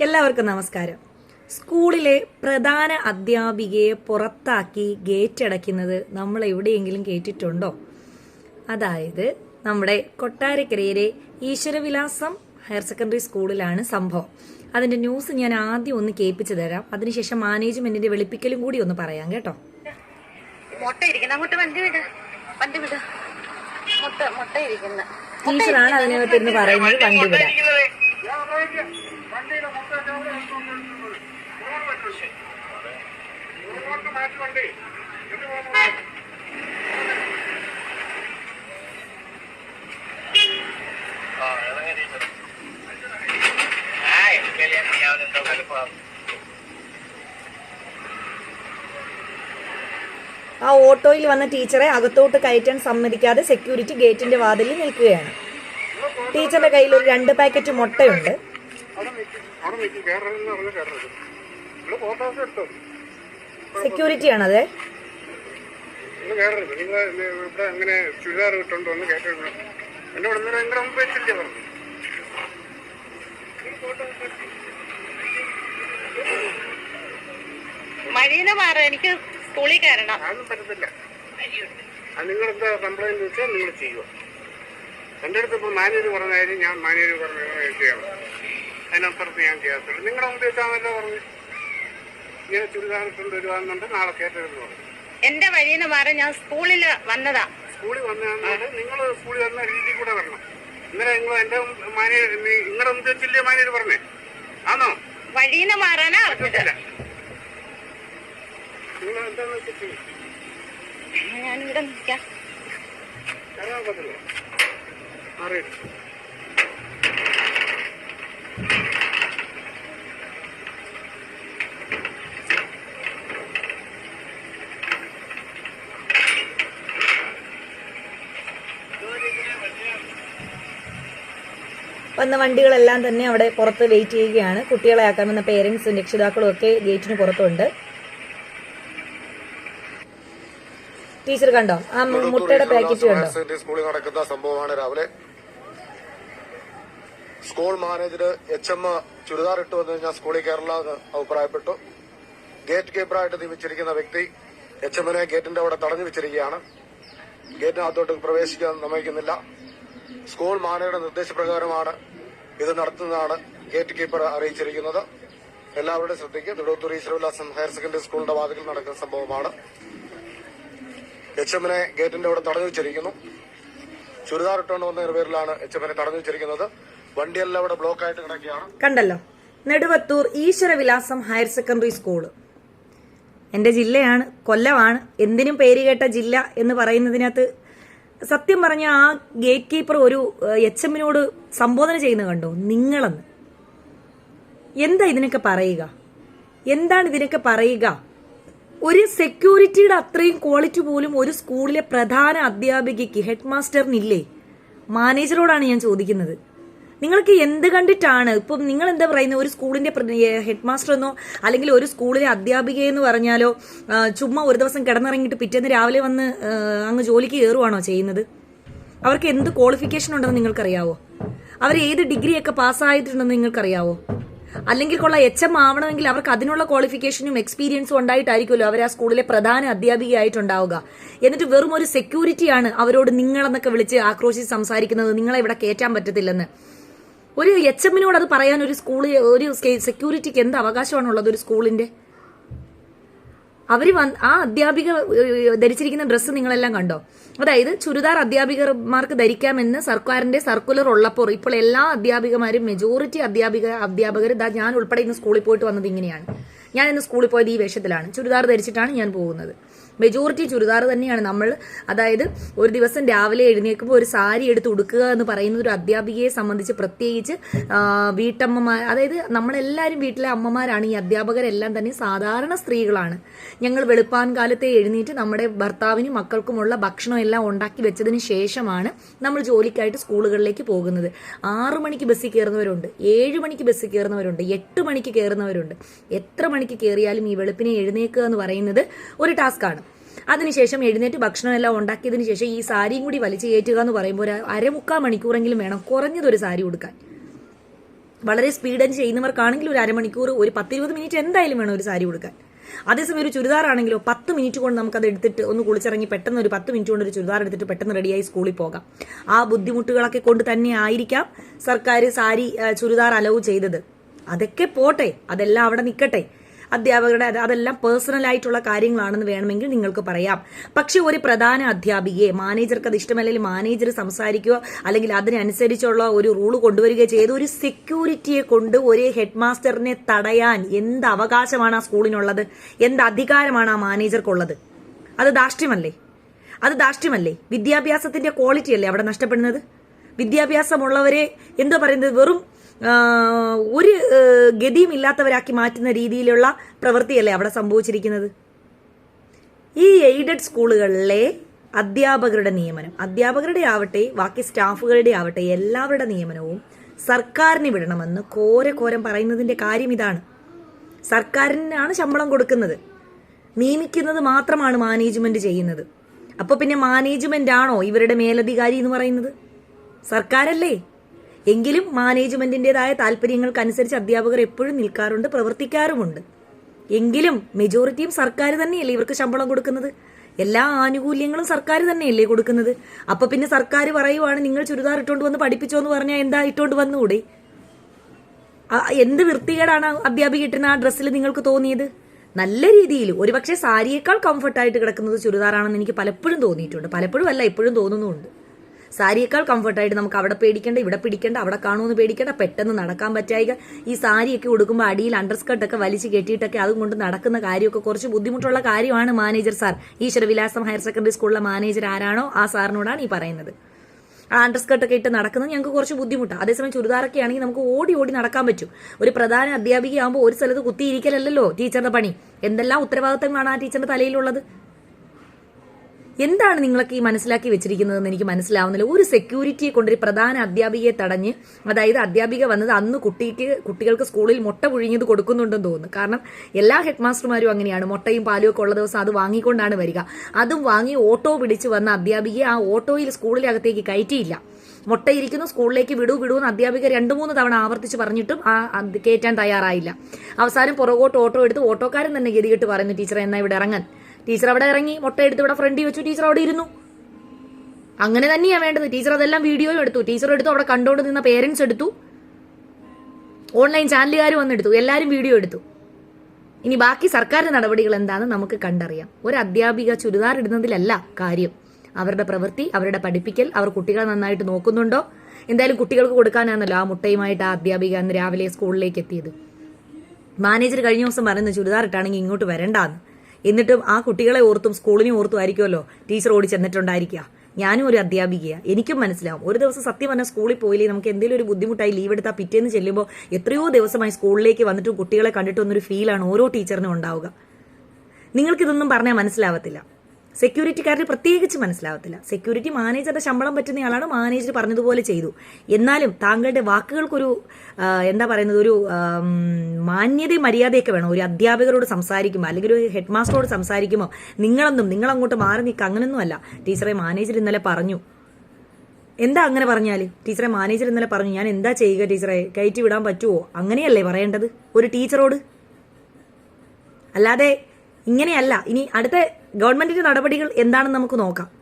എല്ലാവർക്കും നമസ്കാരം. സ്കൂളിലെ പ്രധാന അധ്യാപികയെ പുറത്താക്കി ഗേറ്റ് അടയ്ക്കുന്നത് നമ്മൾ എവിടെയെങ്കിലും കേട്ടിട്ടുണ്ടോ? അതായത് നമ്മുടെ കൊട്ടാരക്കരയിലെ ഈശ്വരവിലാസം ഹയർ സെക്കൻഡറി സ്കൂളിലാണ് സംഭവം. അതിന്റെ ന്യൂസ് ഞാൻ ആദ്യം ഒന്ന് കേൾപ്പിച്ചു തരാം. അതിനുശേഷം മാനേജ്മെന്റിന്റെ വെളുപ്പിക്കലും കൂടി ഒന്ന് പറയാം കേട്ടോ. ടീച്ചറാണ് അതിനകത്തിരുന്ന് പറയുന്നത് വണ്ടി വിട് ആ ഓട്ടോയിൽ വന്ന ടീച്ചറെ അകത്തോട്ട് കയറ്റാൻ സമ്മതിക്കാതെ സെക്യൂരിറ്റി ഗേറ്റിന്റെ വാതിലിൽ നിൽക്കുകയാണ്. ടീച്ചറുടെ കയ്യിൽ ഒരു രണ്ട് പാക്കറ്റ് മുട്ടയുണ്ട്. അവിടെ ആണത്. ഇവിടെ അങ്ങനെ ചുരിദാർ ഇട്ടുകൊണ്ട് വന്ന് കയറ്റരുത് എന്നെ ഇവിടെ നിന്ന് ഭയങ്കര മുമ്പ് വെച്ചില്ലേ പറഞ്ഞു മഴീന്ന് മാറ എനിക്ക് സ്കൂളിൽ കയറണം അതൊന്നും പറ്റത്തില്ല. അത് നിങ്ങൾ എന്താ കംപ്ലൈന്റ് വെച്ചാൽ നിങ്ങൾ ചെയ്യുക. എന്റെ അടുത്ത് ഇപ്പോൾ മാനേജർ പറഞ്ഞ കാര്യം ഞാൻ മാനേജർ പറഞ്ഞ ചെയ്യാം. ചെയ്യണം അതിനപ്പുറത്ത് ഞാൻ ചെയ്യാത്തുള്ളൂ. നിങ്ങളുടെ മുമ്പ് വെച്ചാണല്ലോ പറഞ്ഞു ഇങ്ങനെ ചുരിദാർ ഇട്ടുകൊണ്ട് വരുവാന്നുണ്ട് നാളെ കയറ്റരുതെന്ന് പറഞ്ഞു. എന്റെ നിന്ന് മാറി ഞാൻ സ്കൂളിൽ വന്നതാ. സ്കൂളിൽ വന്നതാണ് നിങ്ങൾ സ്കൂളിൽ വന്ന രീതി കൂടെ വരണം. ഇന്നലെ നിങ്ങൾ എന്റെ മാനേജർ നിങ്ങളുടെ മുമ്പ് വെച്ചില്ലേ മാനേജർ പറഞ്ഞേ? ആണോ വഴിന്ന് മാറാനാ അറിഞ്ഞില്ല നിങ്ങൾ എന്താന്ന് ഞാനിവിടെ നിൽക്കാം. അറിയാം അറിയില്ല വന്ന വണ്ടികളെല്ലാം തന്നെ അവിടെ പുറത്ത് വെയിറ്റ് ചെയ്യുകയാണ്. കുട്ടികളെ ആക്കാൻ വന്ന പേരൻസും രക്ഷിതാക്കളും ഒക്കെ ഗേറ്റിന് പുറത്തുണ്ട്. ടീച്ചർ കണ്ടോ? ആ മുട്ടയുടെ പാക്കറ്റ് കണ്ടോ? സ്കൂളിൽ നടക്കുന്ന സംഭവമാണ് രാവിലെ school manager H M churidar ഇട്ട് വന്നു കഴിഞ്ഞാൽ സ്കൂളിൽ കയറില്ല എന്ന് അഭിപ്രായപ്പെട്ടു. ഗേറ്റ് കീപ്പറായിട്ട് നിയമിച്ചിരിക്കുന്ന വ്യക്തി എച്ച് എമ്മിനെ ഗേറ്റിന്റെ അവിടെ തടഞ്ഞു വെച്ചിരിക്കുകയാണ്. ഗേറ്റിനകത്തോട്ട് പ്രവേശിക്കാൻ സമ്മതിക്കുന്നില്ല. സ്കൂൾ മാനേജറുടെ നിർദ്ദേശപ്രകാരമാണ് ഇത് നടത്തുന്നതാണ് ഗേറ്റ് കീപ്പർ അറിയിച്ചിരിക്കുന്നത്. എല്ലാവരുടെ ശ്രദ്ധയ്ക്ക് നെടുത്തൂർ ഈശ്വരവിലാസം ഹയർ സെക്കൻഡറി സ്കൂളിന്റെ വാതിൽ നടക്കുന്ന സംഭവമാണ്. എച്ച് എമ്മിനെ ഗേറ്റിന്റെ അവിടെ തടഞ്ഞു വെച്ചിരിക്കുന്നു. ചുരിദാർ ഇട്ടുകൊണ്ട് വന്ന പേരിലാണ് എച്ച് എമ്മിനെ തടഞ്ഞു വെച്ചിരിക്കുന്നത്. അവിടെ ബ്ലോക്ക് ആയിട്ട് കണ്ടല്ലോ. Neduvathur Easwaravilasam higher secondary school. എന്റെ ജില്ലയാണ് കൊല്ലമാണ്. എന്തിനും പേര് കേട്ട ജില്ല എന്ന് പറയുന്നതിനകത്ത് സത്യം പറഞ്ഞ ആ ഗേറ്റ് കീപ്പർ ഒരു എച്ച് എമ്മിനോട് സംബോധന ചെയ്യുന്നത് കണ്ടോ. നിങ്ങളെന്ന്. എന്താ ഇതിനൊക്കെ പറയുക? എന്താണ് ഇതിനൊക്കെ പറയുക? ഒരു സെക്യൂരിറ്റിയുടെ അത്രയും ക്വാളിറ്റി പോലും ഒരു സ്കൂളിലെ പ്രധാന അധ്യാപികയ്ക്ക് ഹെഡ് മാസ്റ്ററിനില്ലേ മാനേജറോടാണ് ഞാൻ ചോദിക്കുന്നത്. നിങ്ങൾക്ക് എന്ത് കണ്ടിട്ടാണ്? ഇപ്പം നിങ്ങൾ എന്താ പറയുന്നത് ഒരു സ്കൂളിന്റെ ഹെഡ് മാസ്റ്റർ എന്നോ അല്ലെങ്കിൽ ഒരു സ്കൂളിലെ അധ്യാപിക എന്ന് പറഞ്ഞാലോ ചുമ്മാ ഒരു ദിവസം കിടന്നിറങ്ങിയിട്ട് പിറ്റേന്ന് രാവിലെ വന്ന് അങ്ങ് ജോലിക്ക് കയറുവാണോ ചെയ്യുന്നത്? അവർക്ക് എന്ത് ക്വാളിഫിക്കേഷൻ ഉണ്ടെന്ന് നിങ്ങൾക്കറിയാവോ? അവർ ഏത് ഡിഗ്രിയൊക്കെ പാസ്സായിട്ടുണ്ടെന്ന് നിങ്ങൾക്കറിയാവോ? അല്ലെങ്കിൽ കൊള്ള എച്ച് എം ആവണമെങ്കിൽ അവർക്ക് അതിനുള്ള ക്വാളിഫിക്കേഷനും എക്സ്പീരിയൻസും ഉണ്ടായിട്ടായിരിക്കുമല്ലോ അവർ ആ സ്കൂളിലെ പ്രധാന അധ്യാപികയായിട്ടുണ്ടാവുക. എന്നിട്ട് വെറും ഒരു സെക്യൂരിറ്റിയാണ് അവരോട് നിങ്ങളെന്നൊക്കെ വിളിച്ച് ആക്രോശിച്ച് സംസാരിക്കുന്നത്. നിങ്ങളെ ഇവിടെ കയറ്റാൻ പറ്റത്തില്ലെന്ന്. ഒരു എച്ച് എമ്മിനോട് അത് പറയാൻ ഒരു സ്കൂൾ ഒരു സെക്യൂരിറ്റിക്ക് എന്ത് അവകാശമാണുള്ളത് ഒരു സ്കൂളിന്റെ? അവർ വന്ന് ആ അധ്യാപിക ധരിച്ചിരിക്കുന്ന ഡ്രസ്സ് നിങ്ങളെല്ലാം കണ്ടോ? അതായത് ചുരിദാർ അധ്യാപികമാർക്ക് ധരിക്കാമെന്ന് സർക്കാരിന്റെ സർക്കുലർ ഉള്ളപ്പോൾ ഇപ്പോൾ എല്ലാ അധ്യാപികമാരും മെജോറിറ്റി അധ്യാപിക അധ്യാപകർ ഇതാ ഞാൻ ഉൾപ്പെടെ ഇന്ന് സ്കൂളിൽ പോയിട്ട് വന്നത് ഇങ്ങനെയാണ്. ഞാൻ ഇന്ന് സ്കൂളിൽ പോയത് ഈ വേഷത്തിലാണ്. ചുരിദാർ ധരിച്ചിട്ടാണ് ഞാൻ പോകുന്നത്. മെജോറിറ്റി ചുരിദാർ തന്നെയാണ്. നമ്മൾ അതായത് ഒരു ദിവസം രാവിലെ എഴുന്നേൽക്കുമ്പോൾ ഒരു സാരി എടുത്ത് ഉടുക്കുക എന്ന് പറയുന്ന ഒരു അധ്യാപികയെ സംബന്ധിച്ച് പ്രത്യേകിച്ച് വീട്ടമ്മമാർ അതായത് നമ്മളെല്ലാവരും വീട്ടിലെ അമ്മമാരാണ്. ഈ അധ്യാപകരെല്ലാം തന്നെ സാധാരണ സ്ത്രീകളാണ്. ഞങ്ങൾ വെളുപ്പാൻ കാലത്തെ എഴുന്നേറ്റ് നമ്മുടെ ഭർത്താവിനും മക്കൾക്കുമുള്ള ഭക്ഷണം എല്ലാം ഉണ്ടാക്കി വെച്ചതിന് ശേഷമാണ് നമ്മൾ ജോലിക്കായിട്ട് സ്കൂളുകളിലേക്ക് പോകുന്നത്. ആറു മണിക്ക് ബസ്സിൽ കയറുന്നവരുണ്ട്. ഏഴ് മണിക്ക് ബസ്സിൽ കയറുന്നവരുണ്ട്. എട്ട് മണിക്ക് കയറുന്നവരുണ്ട്. എത്ര മണിക്ക് കയറിയാലും ഈ വെളുപ്പിനെ എഴുന്നേക്കുക എന്ന് പറയുന്നത് ഒരു ടാസ്ക്കാണ്. അതിനുശേഷം എഴുന്നേറ്റ് ഭക്ഷണം എല്ലാം ഉണ്ടാക്കിയതിന് ശേഷം ഈ സാരിയും കൂടി വലിച്ചു കയറ്റുക എന്ന് പറയുമ്പോൾ ഒരു അരമുക്കാൽ മണിക്കൂറെങ്കിലും വേണം കുറഞ്ഞതൊരു സാരി ഉടുക്കാൻ. വളരെ സ്പീഡ് ചെയ്യുന്നവർക്കാണെങ്കിൽ ഒരു അരമണിക്കൂർ ഒരു പത്തിരുപത് മിനിറ്റ് എന്തായാലും വേണം ഒരു സാരി കൊടുക്കാൻ അതേസമയം ഒരു ചുരിദാർ ആണെങ്കിലോ പത്ത് മിനിറ്റ് കൊണ്ട് നമുക്കത് എടുത്തിട്ട് ഒന്ന് കുളിച്ചിറങ്ങി പെട്ടെന്ന് ഒരു പത്ത് മിനിറ്റ് കൊണ്ട് ഒരു ചുരിദാർ എടുത്തിട്ട് പെട്ടെന്ന് റെഡിയായി സ്കൂളിൽ പോകാം. ആ ബുദ്ധിമുട്ടുകളൊക്കെ കൊണ്ട് തന്നെ ആയിരിക്കാം സർക്കാർ സാരി ചുരിദാർ അലവ് ചെയ്തത്. അതൊക്കെ പോട്ടെ അതെല്ലാം അവിടെ നിൽക്കട്ടെ. അധ്യാപകരുടെ അത് അതെല്ലാം പേഴ്സണൽ ആയിട്ടുള്ള കാര്യങ്ങളാണെന്ന് വേണമെങ്കിൽ നിങ്ങൾക്ക് പറയാം. പക്ഷെ ഒരു പ്രധാന അധ്യാപികയെ മാനേജർക്ക് അത് ഇഷ്ടമല്ലെങ്കിൽ മാനേജർ സംസാരിക്കുക അല്ലെങ്കിൽ അതിനനുസരിച്ചുള്ള ഒരു റൂൾ കൊണ്ടുവരിക ചെയ്ത് ഒരു സെക്യൂരിറ്റിയെ കൊണ്ട് ഒരു ഹെഡ് മാസ്റ്ററിനെ തടയാൻ എന്ത് അവകാശമാണ് ആ സ്കൂളിനുള്ളത്? എന്ത് അധികാരമാണ് ആ മാനേജർക്കുള്ളത് അത് ദാഷ്ട്യമല്ലേ അത് ദാഷ്ട്യമല്ലേ വിദ്യാഭ്യാസത്തിന്റെ ക്വാളിറ്റി അല്ലേ അവിടെ നഷ്ടപ്പെടുന്നത്? വിദ്യാഭ്യാസമുള്ളവരെ എന്താ പറയുന്നത്? വെറും ഒരു ഗതിയും ഇല്ലാത്തവരാക്കി മാറ്റുന്ന രീതിയിലുള്ള പ്രവൃത്തിയല്ലേ അവിടെ സംഭവിച്ചിരിക്കുന്നത്? ഈ എയ്ഡഡ് സ്കൂളുകളിലെ അധ്യാപകരുടെ നിയമനം അധ്യാപകരുടെ ആവട്ടെ ബാക്കി സ്റ്റാഫുകളുടെ ആവട്ടെ എല്ലാവരുടെ നിയമനവും സർക്കാരിന് വിടണമെന്ന് കോരെ കോരം പറയുന്നതിന്റെ കാര്യം ഇതാണ്. സർക്കാരിനാണ് ശമ്പളം കൊടുക്കുന്നത്. നിയമിക്കുന്നത് മാത്രമാണ് മാനേജ്മെന്റ് ചെയ്യുന്നത്. അപ്പൊ പിന്നെ മാനേജ്മെന്റ് ആണോ ഇവരുടെ മേലധികാരി എന്ന് പറയുന്നത്? സർക്കാരല്ലേ? എങ്കിലും മാനേജ്മെന്റിന്റേതായ താല്പര്യങ്ങൾക്കനുസരിച്ച് അധ്യാപകർ എപ്പോഴും നിൽക്കാറുണ്ട് പ്രവർത്തിക്കാറുമുണ്ട്. എങ്കിലും മെജോറിറ്റിയും സർക്കാർ തന്നെയല്ലേ ഇവർക്ക് ശമ്പളം കൊടുക്കുന്നത്? എല്ലാ ആനുകൂല്യങ്ങളും സർക്കാർ തന്നെയല്ലേ കൊടുക്കുന്നത്? അപ്പൊ പിന്നെ സർക്കാർ പറയുവാണ് നിങ്ങൾ ചുരിദാർ ഇട്ടുകൊണ്ട് വന്ന് പഠിപ്പിച്ചോ എന്ന് പറഞ്ഞാൽ എന്താ ഇട്ടുകൊണ്ട് വന്നുകൂടെ എന്ത് വൃത്തികേടാണ് അധ്യാപിക ഇട്ടിരുന്ന ആ ഡ്രസ്സിൽ നിങ്ങൾക്ക് തോന്നിയത്? നല്ല രീതിയിൽ. ഒരുപക്ഷെ സാരിയേക്കാൾ കംഫർട്ടായിട്ട് കിടക്കുന്നത് ചുരിദാറാണെന്ന് എനിക്ക് പലപ്പോഴും തോന്നിയിട്ടുണ്ട്. പലപ്പോഴും അല്ല ഇപ്പോഴും തോന്നുന്നുമുണ്ട്. സാരിയേക്കാൾ കംഫർട്ടായിട്ട് നമുക്ക് അവിടെ പേടിക്കേണ്ട ഇവിടെ പിടിക്കേണ്ട അവിടെ കാണുമെന്ന് പേടിക്കേണ്ട. പെട്ടെന്ന് നടക്കാൻ പറ്റായിക ഈ സാരിയൊക്കെ ഉടുക്കുമ്പോൾ അടിയിൽ അണ്ടർസ്കർട്ടൊക്കെ വലിച്ചു കെട്ടിയിട്ടൊക്കെ അതും കൊണ്ട് നടക്കുന്ന കാര്യമൊക്കെ കുറച്ച് ബുദ്ധിമുട്ടുള്ള കാര്യമാണ് manager sir Easwaravilasam higher secondary സ്കൂളിലെ മാനേജർ ആരാണോ ആ സാറിനോടാണ് ഈ പറയുന്നത്. ആ അണ്ടർസ്കർട്ടൊക്കെ ഇട്ട് നടക്കുന്നത് ഞങ്ങൾക്ക് കുറച്ച് ബുദ്ധിമുട്ടാണ് അതേസമയം ചുരിദാറൊക്കെ ആണെങ്കിൽ നമുക്ക് ഓടി ഓടി നടക്കാൻ പറ്റും. ഒരു പ്രധാന അധ്യാപികയാകുമ്പോൾ ഒരു സ്ഥലത്ത് കുത്തിയിരിക്കലല്ലോ ടീച്ചറുടെ പണി. എന്തെല്ലാം ഉത്തരവാദിത്തങ്ങളാണ് ആ ടീച്ചറിന്റെ തലയിലുള്ളത്? എന്താണ് നിങ്ങളൊക്കെ ഈ മനസ്സിലാക്കി വെച്ചിരിക്കുന്നതെന്ന് എനിക്ക് മനസ്സിലാവുന്നില്ല. ഒരു സെക്യൂരിറ്റിയെ കൊണ്ടൊരു പ്രധാന അധ്യാപികയെ തടഞ്ഞ് അതായത് അധ്യാപിക വന്നത് അന്ന് കുട്ടിക്ക് കുട്ടികൾക്ക് സ്കൂളിൽ മുട്ട പുഴുങ്ങിയത് കൊടുക്കുന്നുണ്ടെന്ന് തോന്നുന്നു. കാരണം എല്ലാ ഹെഡ് മാസ്റ്റർമാരും അങ്ങനെയാണ്. മുട്ടയും പാലും ഒക്കെ ഉള്ള ദിവസം അത് വാങ്ങിക്കൊണ്ടാണ് വരിക. അതും വാങ്ങി ഓട്ടോ പിടിച്ച് വന്ന അധ്യാപികയെ ആ ഓട്ടോയിൽ സ്കൂളിലകത്തേക്ക് കയറ്റിയില്ല. മുട്ടയിരിക്കുന്നു സ്കൂളിലേക്ക് വിടൂ വിടൂ എന്ന് അധ്യാപിക രണ്ടു മൂന്ന് തവണ ആവർത്തിച്ച് പറഞ്ഞിട്ടും ആ കയറ്റാൻ തയ്യാറായില്ല. അവസാനം പുറകോട്ട് ഓട്ടോ എടുത്ത് ഓട്ടോക്കാരൻ തന്നെ ഗതികെട്ട് പറയുന്നു ടീച്ചർ എന്നാ ഇവിടെ ഇറങ്ങാൻ? ടീച്ചർ അവിടെ ഇറങ്ങി മുട്ട എടുത്ത് ഇവിടെ ഫ്രണ്ടിൽ വെച്ചു ടീച്ചർ അവിടെ ഇരുന്നു. അങ്ങനെ തന്നെയാണ് വേണ്ടത്. ടീച്ചർ അതെല്ലാം വീഡിയോയും എടുത്തു. ടീച്ചർ എടുത്തു അവിടെ കണ്ടോണ്ട് നിന്ന പേരൻസ് എടുത്തു. ഓൺലൈൻ ചാനലുകാർ വന്നെടുത്തു. എല്ലാവരും വീഡിയോ എടുത്തു. ഇനി ബാക്കി സർക്കാരിന്റെ നടപടികൾ എന്താണെന്ന് നമുക്ക് കണ്ടറിയാം. ഒരു അധ്യാപിക ചുരിദാർ ഇടുന്നതിലല്ല കാര്യം. അവരുടെ പ്രവൃത്തി അവരുടെ പഠിപ്പിക്കൽ അവർ കുട്ടികളെ നന്നായിട്ട് നോക്കുന്നുണ്ടോ? എന്തായാലും കുട്ടികൾക്ക് കൊടുക്കാനാണല്ലോ ആ മുട്ടയുമായിട്ട് ആ അധ്യാപിക അന്ന് രാവിലെ സ്കൂളിലേക്ക് എത്തിയത്. മാനേജർ കഴിഞ്ഞ ദിവസം പറയുന്നത് ചുരിദാർ ഇട്ടാണെങ്കിൽ ഇങ്ങോട്ട് വരണ്ടാന്ന്. എന്നിട്ടും ആ കുട്ടികളെ ഓർത്തും സ്കൂളിനെ ഓർത്തും ആയിരിക്കുമല്ലോ ടീച്ചർ ഓടി ചെന്നിട്ടുണ്ടായിരിക്കുക. ഞാനും ഒരു അധ്യാപികയാണ് എനിക്കും മനസ്സിലാവും. ഒരു ദിവസം സത്യം പറഞ്ഞാൽ സ്കൂളിൽ പോയില്ലേ നമുക്ക് എന്തെങ്കിലും ഒരു ബുദ്ധിമുട്ടായി ലീവ് എടുത്താൽ പിറ്റേന്ന് ചെല്ലുമ്പോൾ എത്രയോ ദിവസമായി സ്കൂളിലേക്ക് വന്നിട്ടും കുട്ടികളെ കണ്ടിട്ടൊന്നൊരു ഫീലാണ് ഓരോ ടീച്ചറിനും ഉണ്ടാവുക. നിങ്ങൾക്കിതൊന്നും പറഞ്ഞാൽ മനസ്സിലാവത്തില്ല. സെക്യൂരിറ്റിക്കാരന് പ്രത്യേകിച്ച് മനസ്സിലാവത്തില്ല. സെക്യൂരിറ്റി മാനേജറുടെ ശമ്പളം പറ്റുന്നയാളാണ് മാനേജർ പറഞ്ഞതുപോലെ ചെയ്തു. എന്നാലും താങ്കളുടെ വാക്കുകൾക്കൊരു എന്താ പറയുന്നത് ഒരു മാന്യത മാന്യതയും മര്യാദയൊക്കെ വേണം. ഒരു അധ്യാപകരോട് സംസാരിക്കുമ്പോൾ അല്ലെങ്കിൽ ഒരു ഹെഡ് മാസ്റ്ററോട് സംസാരിക്കുമ്പോൾ നിങ്ങളൊന്നും നിങ്ങളങ്ങോട്ട് മാറി നിൽക്കുക അങ്ങനൊന്നുമല്ല. ടീച്ചറെ മാനേജർ ഇന്നലെ പറഞ്ഞു. എന്താ അങ്ങനെ പറഞ്ഞാൽ ടീച്ചറെ മാനേജർ ഇന്നലെ പറഞ്ഞു ഞാൻ എന്താ ചെയ്യുക ടീച്ചറെ? കയറ്റി വിടാൻ പറ്റുമോ അങ്ങനെയല്ലേ പറയേണ്ടത്? ഒരു ടീച്ചറോട്? അല്ലാതെ ഇങ്ങനെയല്ല. ഇനി അടുത്ത ഗവൺമെന്റിന്റെ നടപടികൾ എന്താണെന്ന് നമുക്ക് നോക്കാം.